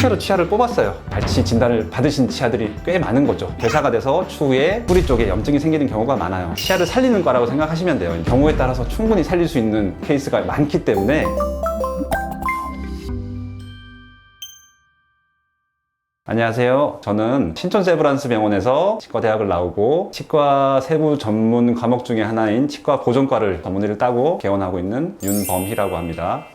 통째로 치아를 뽑았어요. 발치 진단을 받으신 치아들이 꽤 많은 거죠. 괴사가 돼서 추후에 뿌리 쪽에 염증이 생기는 경우가 많아요. 치아를 살리는 거라고 생각하시면 돼요. 경우에 따라서 충분히 살릴 수 있는 케이스가 많기 때문에 안녕하세요. 저는 신촌 세브란스 병원에서 치과 대학을 나오고 치과 세부 전문 과목 중에 하나인 치과 보존과를 전문의를 따고 개원하고 있는 윤범희라고 합니다.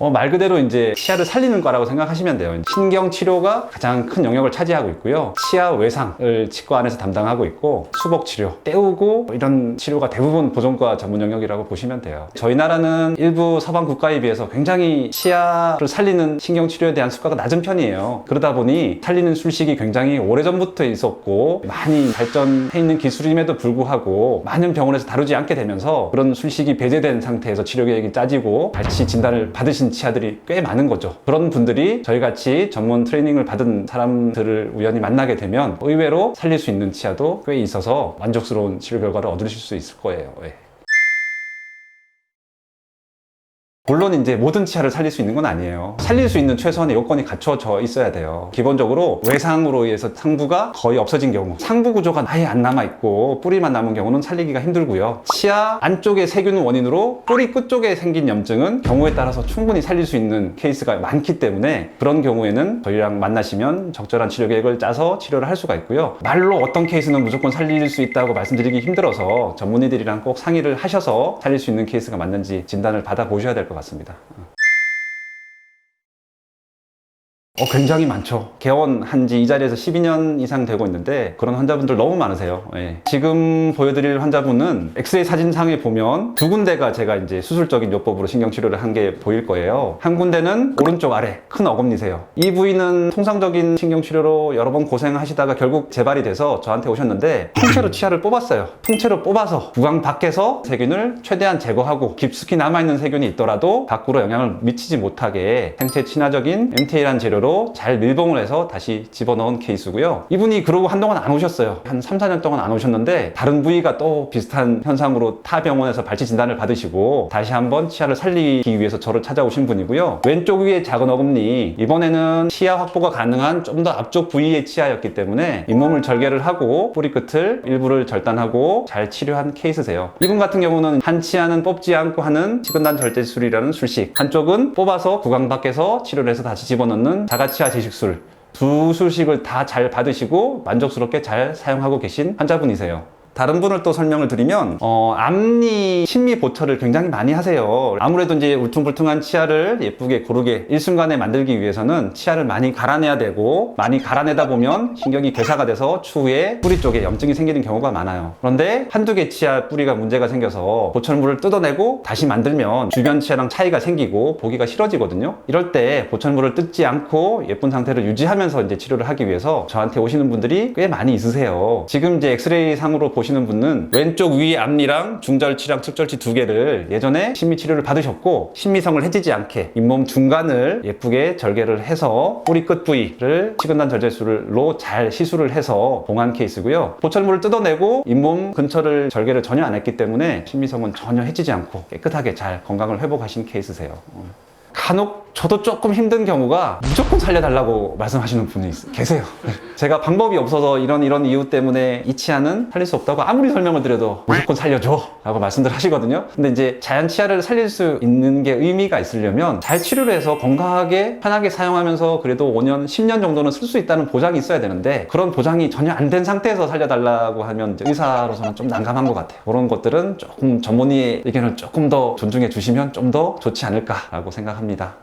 어, 말 그대로 이제 치아를 살리는 과라고 생각하시면 돼요. 신경 치료가 가장 큰 영역을 차지하고 있고요. 치아 외상을 치과 안에서 담당하고 있고 수복 치료, 떼우고 이런 치료가 대부분 보존과 전문 영역이라고 보시면 돼요. 저희 나라는 일부 서방 국가에 비해서 굉장히 치아를 살리는 신경 치료에 대한 수가가 낮은 편이에요. 그러다 보니 살리는 술식이 굉장히 오래전부터 있었고 많이 발전해 있는 기술임에도 불구하고 많은 병원에서 다루지 않게 되면서 그런 술식이 배제된 상태에서 치료 계획이 짜지고 발치 진단을 받으신 치아들이 꽤 많은 거죠. 그런 분들이 저희 같이 전문 트레이닝을 받은 사람들을 우연히 만나게 되면 의외로 살릴 수 있는 치아도 꽤 있어서 만족스러운 치료 결과를 얻으실 수 있을 거예요. 예. 물론 이제 모든 치아를 살릴 수 있는 건 아니에요. 살릴 수 있는 최소한의 요건이 갖춰져 있어야 돼요. 기본적으로 외상으로 의해서 상부가 거의 없어진 경우, 상부 구조가 아예 안 남아 있고 뿌리만 남은 경우는 살리기가 힘들고요. 치아 안쪽에 세균 원인으로 뿌리 끝쪽에 생긴 염증은 경우에 따라서 충분히 살릴 수 있는 케이스가 많기 때문에 그런 경우에는 저희랑 만나시면 적절한 치료 계획을 짜서 치료를 할 수가 있고요. 말로 어떤 케이스는 무조건 살릴 수 있다고 말씀드리기 힘들어서 전문의들이랑 꼭 상의를 하셔서 살릴 수 있는 케이스가 맞는지 진단을 받아 보셔야 될 것 같 습니다. 어, 굉장히 많죠. 개원한 지 이 자리에서 12년 이상 되고 있는데 그런 환자분들 너무 많으세요. 예. 지금 보여드릴 환자분은 엑스레이 사진상에 보면 두 군데가 제가 이제 수술적인 요법으로 신경치료를 한 게 보일 거예요. 한 군데는 오른쪽 아래 큰 어금니세요. 이 부위는 통상적인 신경치료로 여러 번 고생하시다가 결국 재발이 돼서 저한테 오셨는데 통째로 치아를 뽑았어요. 통째로 뽑아서 구강 밖에서 세균을 최대한 제거하고 깊숙이 남아있는 세균이 있더라도 밖으로 영향을 미치지 못하게 생체 친화적인 MTA라는 재료로 잘 밀봉을 해서 다시 집어넣은 케이스고요. 이분이 그러고 한동안 안 오셨어요. 한 3, 4년 동안 안 오셨는데 다른 부위가 또 비슷한 현상으로 타 병원에서 발치 진단을 받으시고 다시 한번 치아를 살리기 위해서 저를 찾아오신 분이고요. 왼쪽 위에 작은 어금니 이번에는 치아 확보가 가능한 좀 더 앞쪽 부위의 치아였기 때문에 잇몸을 절개를 하고 뿌리 끝을 일부를 절단하고 잘 치료한 케이스세요. 이분 같은 경우는 한 치아는 뽑지 않고 하는 치근단 절제술이라는 술식 한쪽은 뽑아서 구강 밖에서 치료를 해서 다시 집어넣는 자가치아 제식술 두 술식을 다 잘 받으시고 만족스럽게 잘 사용하고 계신 환자분이세요. 다른 분을 또 설명을 드리면 어, 앞니 심미 보철을 굉장히 많이 하세요. 아무래도 이제 울퉁불퉁한 치아를 예쁘게 고르게 일순간에 만들기 위해서는 치아를 많이 갈아내야 되고 많이 갈아내다 보면 신경이 괴사가 돼서 추후에 뿌리 쪽에 염증이 생기는 경우가 많아요. 그런데 한두 개 치아 뿌리가 문제가 생겨서 보철물을 뜯어내고 다시 만들면 주변 치아랑 차이가 생기고 보기가 싫어지거든요. 이럴 때 보철물을 뜯지 않고 예쁜 상태를 유지하면서 이제 치료를 하기 위해서 저한테 오시는 분들이 꽤 많이 있으세요. 지금 이제 엑스레이 상으로 보시는 분은 왼쪽 위 앞니랑 중절치랑 측절치 두 개를 예전에 심미 치료를 받으셨고 심미성을 해지지 않게 잇몸 중간을 예쁘게 절개를 해서 뿌리 끝 부위를 치근단 절제술로 잘 시술을 해서 봉한 케이스고요. 보철물을 뜯어내고 잇몸 근처를 절개를 전혀 안 했기 때문에 심미성은 전혀 해지지 않고 깨끗하게 잘 건강을 회복하신 케이스세요. 간혹 저도 조금 힘든 경우가 무조건 살려달라고 말씀하시는 분이 있- 계세요. 제가 방법이 없어서 이런 이런 이유 때문에 이 치아는 살릴 수 없다고 아무리 설명을 드려도 무조건 살려줘 라고 말씀들 하시거든요. 근데 이제 자연 치아를 살릴 수 있는 게 의미가 있으려면 잘 치료를 해서 건강하게 편하게 사용하면서 그래도 5년, 10년 정도는 쓸 수 있다는 보장이 있어야 되는데 그런 보장이 전혀 안 된 상태에서 살려달라고 하면 의사로서는 좀 난감한 것 같아요. 그런 것들은 조금 전문의의 의견을 조금 더 존중해 주시면 좀 더 좋지 않을까라고 생각합니다.